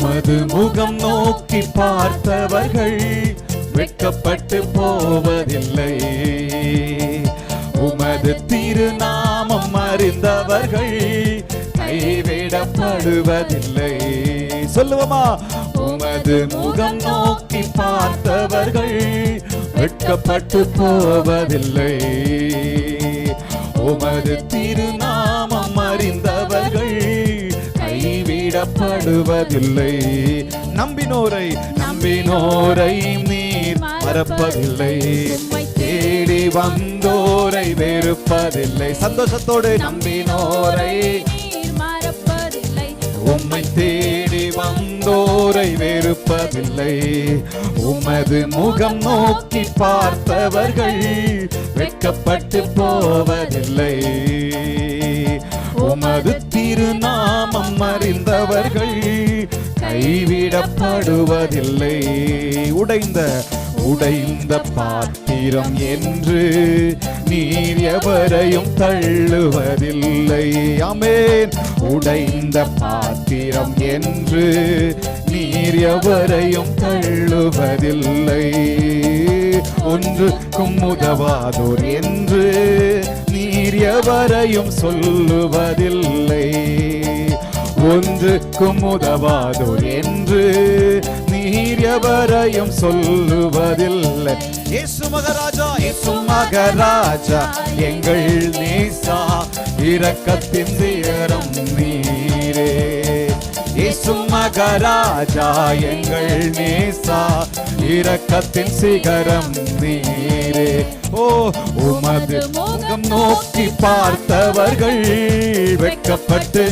உமது முகம் நோக்கி பார்த்தவர்கள் வெட்கப்பட்டு போவதில்லை. உமது திருநாமம் அறிந்தவர்கள் கைவிடப்படுவதில்லை. சொல்லுவோமா? உமது முகம் நோக்கி பார்த்தவர்கள் வெட்கப்பட்டு போவதில்லை. உமது திருநாமம் அறிந்தவர்கள் மறக்கப்படுவதில்லை நம்பினோரை நம்பினோரை நீர் மறப்பதில்லை. தேடி வந்தோரை வெறுப்பதில்லை. சந்தோஷத்தோடு நம்பினோரை உம்மை தேடி வந்தோரை வெறுப்பதில்லை. உமது முகம் நோக்கி பார்த்தவர்கள் வெட்கப்பட்டு போவதில்லை. உமது திருநாமம் கைவிடப்படுவதில்லை. உடைந்த உடைந்த பாத்திரம் என்று நீர் எவரையும் தள்ளுவதில்லை. அமேன். உடைந்த பாத்திரம் என்று நீர் எவரையும் தள்ளுவதில்லை. ஒன்றுக்கும் உதவாதோர் என்று நீர் எவரையும் சொல்லுவதில்லை. ஒன்றுக்கும் உதவாதோர் என்று நீர் எவரையும் சொல்லுவதில்லை. இயேசு மகராஜா இயேசு மகராஜா எங்கள் நேசா இரக்கத்தின் சிகரம் நீரே. இயேசு மகராஜா எங்கள் நேசா இரக்கத்தின் சிகரம் நீரே. ஓ உமது முகம் நோக்கி பார்த்தவர்கள் வெட்கப்பட்டு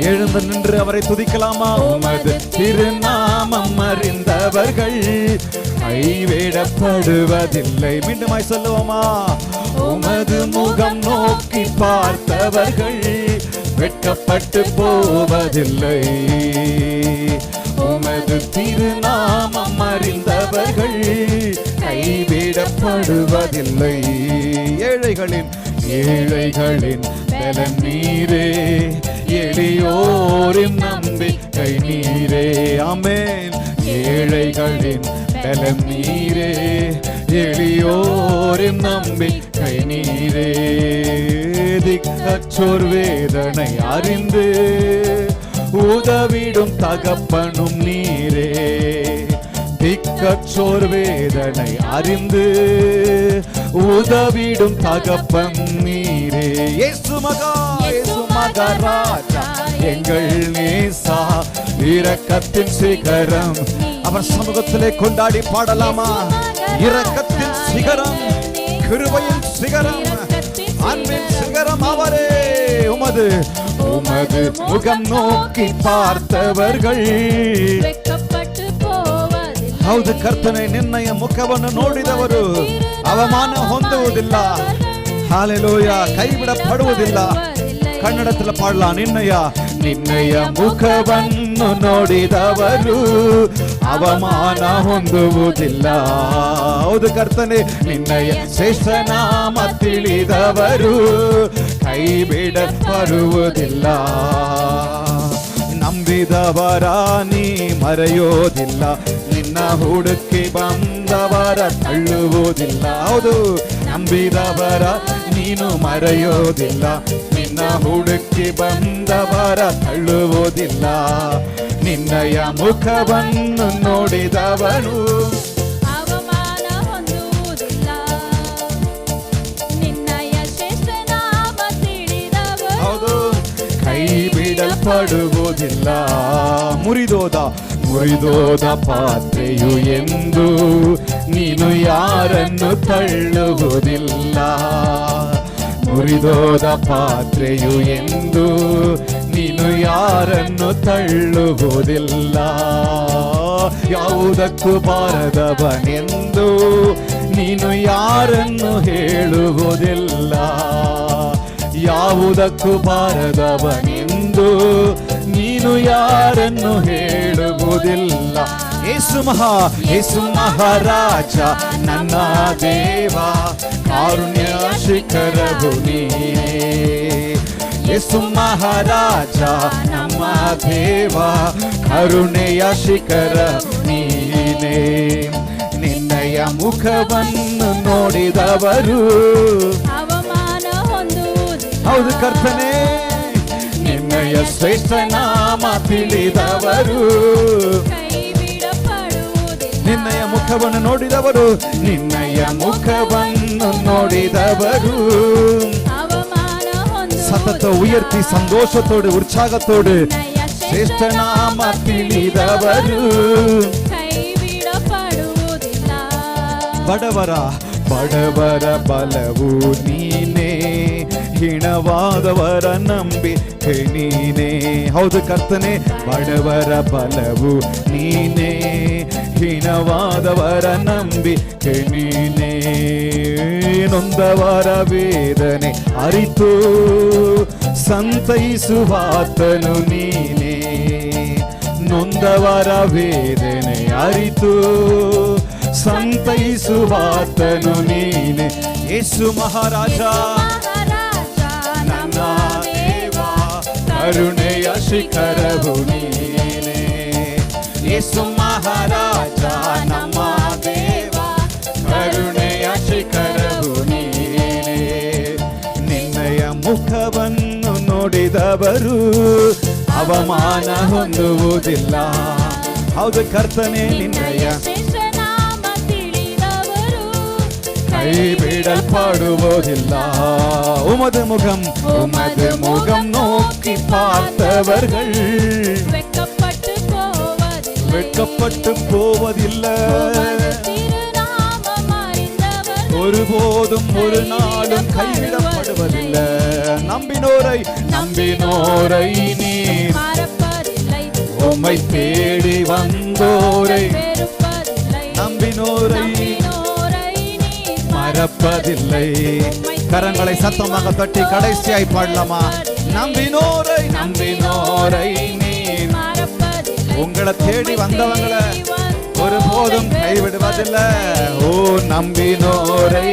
எழுந்து நின்று அவரை துதிக்கலாமா? உமது திருநாமம் அறிந்தவர்கள் கைவிடப்படுவதில்லை. மீண்டுமாய் சொல்லுவோமா? உமது முகம் நோக்கி பார்த்தவர்கள் வெட்கப்பட்டு போவதில்லை. உமது திருநாமம் அறிந்தவர்கள் கைவிடப்படுவதில்லை. ஏழைகளின் ஏழைகளின் பலன் நீரே. எளியோரின் நம்பிக்கை நீரே. அமேன் ஏழைகளின் பலம் நீரே. எளியோரின் நம்பிக்கை நீரே. திக்கச்சோர் வேதனை அறிந்து உதவிடும் தகப்பனும் நீரே. திக்கச்சோர் வேதனை அறிந்து உதவிடும் தகப்பன் நீரே. இயேசு மகா இயேசு மகராஜா எங்கள் நேசா இரக்கத்தின் சிகரம் அவர் சமூகத்திலே கொண்டாடி பாடலாமா இரக்கத்தின் சிகரம் கிருபையின் சிகரம் அன்பின் சிகரம் அவரே உமது உமது முகம் நோக்கி பார்த்தவர்கள் வெட்கப்பட்டு போவதில்லை ಹೌದು ಕರ್ತನೆ ನಿನ್ನಯ ಮುಖವನ್ನು ನೋಡಿದವರು ಅವಮಾನ ಹೊಂದುವುದಿಲ್ಲ ಹಾಲೆಲೂಯ ಕೈ ಬಿಡಪಡುವುದಿಲ್ಲ ಕನ್ನಡದಲ್ಲ ಪಾಡಲ ನಿನ್ನಯ ನಿನ್ನಯ ಮುಖವನ್ನು ನೋಡಿದವರು ಅವಮಾನ ಹೊಂದುವುದಿಲ್ಲ ಹೌದು ಕರ್ತನೆ ನಿನ್ನಯ ಶೇಷನಾಮ ತಿಳಿದವರು ಕೈ ಬಿಡ ಬರುವುದಿಲ್ಲ ನಂಬಿದವರ ನೀ ಮರೆಯೋದಿಲ್ಲ ನಿನ್ನ ಹುಡುಕಿ ಬಂದವರ ತಳ್ಳುವುದಿಲ್ಲ ಹೌದು ನಂಬಿದವರ ನೀನು ಮರೆಯೋದಿಲ್ಲ ನಿನ್ನ ಹುಡುಕಿ ಬಂದವರ ತಳ್ಳುವುದಿಲ್ಲ ನಿನ್ನಯ ಮುಖವನ್ನು ನೋಡಿದವನು ಪಡುವುದಿಲ್ಲ ಮುರಿದೋದ ಮುರಿದೋದ ಪಾತ್ರೆಯು ಎಂದು ನೀನು ಯಾರನ್ನು ತಳ್ಳುವುದಿಲ್ಲ. ಮುರಿದೋದ ಪಾತ್ರೆಯು ಎಂದು ನೀನು ಯಾರನ್ನು ತಳ್ಳುವುದಿಲ್ಲ. ಯಾವುದಕ್ಕೂ ಬಾರದವನೆಂದು ನೀನು ಯಾರನ್ನು ಹೇಳುವುದಿಲ್ಲ. ಯಾವುದಕ್ಕೂ ಬಾರದವನೆಂದು ನೀನು ಯಾರನ್ನು ಹೇಳುವುದಿಲ್ಲ. ಯೇಸು ಮಹಾ ಯೇಸು ಮಹಾರಾಜ, ನನ್ನ ದೇವ. ಕಾರುಣ್ಯ ಶಿಖರವು ಯೇಸು ಮಹಾರಾಜ ನಮ್ಮ ದೇವಾ ಕರುಣೆಯ ಶಿಖರ ನೀನೇ ನಿನ್ನಯ ಮುಖವನ್ನು ನೋಡಿದವರು ಅವಮಾನ ಹೌದು ಕರ್ತನೆ ನಿನ್ನಯ ಶ್ರೇಷ್ಠ ನಾಮ ತಿಳಿದವರು. ನಿನ್ನಯ ಮುಖವನ್ನು ನೋಡಿದವರು ನಿನ್ನಯ ಮುಖವನ್ನು ಅವಮಾನವನ್ನು ನೋಡಿದವರು ಸತತ ಉಯರ್ತಿ ಸಂತೋಷತೋಡು ಉತ್ಸಾಹತೋಡು ಶ್ರೇಷ್ಠನಾಮ ತಿಳಿದವರು ಬಡವರ ಬಡವರ ಬಲವು ನೀನೇ ಹೀಣವಾದವರ ನಂಬಿ ನೀನೇ ಹೌದು ಕರ್ತನೆ ಬಡವರ ಬಲವು ನೀನೇ ಹಿಣವಾದವರ ನಂಬಿಕೆ ನೀನೇ ನೊಂದವರ ವೇದನೆ ಅರಿತು ಸಂತೈಸುವಾತನು ನೀನೇ. ನೊಂದವರ ವೇದನೆ ಅರಿತು ಸಂತೈಸುವಾತನು ನೀನೆ. ಯೇಸು ಮಹಾರಾಜ, ನನ್ನ ಕರುಣೆಯ ಶಿಖರವು ನೀನೆ. ಯೇಸು ಮಹಾರಾಜ ನಮ್ಮ ದೇವ ಕರುಣೆಯ ಶಿಖರವು ನೀನೆ ನಿನ್ನಯ ಮುಖವನ್ನು ನೋಡಿದವರು ಅವಮಾನ ಹೊಂದುವುದಿಲ್ಲ ಹೌದು ಕರ್ತನೆ ನಿನ್ನಯ ಶ್ರೇಷ್ಠ ನಾಮ ತಿಳಿದವರು கை விடல்படுவதில்ல உமது முகம் உமது முகம் நோக்கி பார்த்தவர்கள் வெட்கப்பட்டு போவதில்லை. ஒருபோதும் ஒரு நாளும் கைவிடப்படுவதில்லை. நம்பினோரை நம்பினோரை நீர் உம்மை தேடி வந்தோரை. நம்பினோரை மறப்பதில்லை. கரங்களை சத்தமாக தட்டி கடைசியாய் பாடலாமா? நம்பினோரை நம்பினோரை நீ உங்களை தேடி வந்தவங்களை ஒருபோதும் கைவிடுவதில்லை. ஓ நம்பினோரை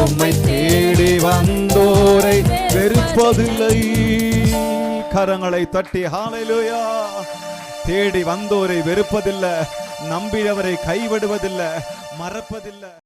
உம்மை தேடி வந்தோரை வெறுப்பதில்லை. கரங்களை தட்டி ஹalleluya தேடி வந்தோரை வெறுப்பதில்லை. நம்பியவரை கைவிடுவதில்லை மறப்பதில்லை.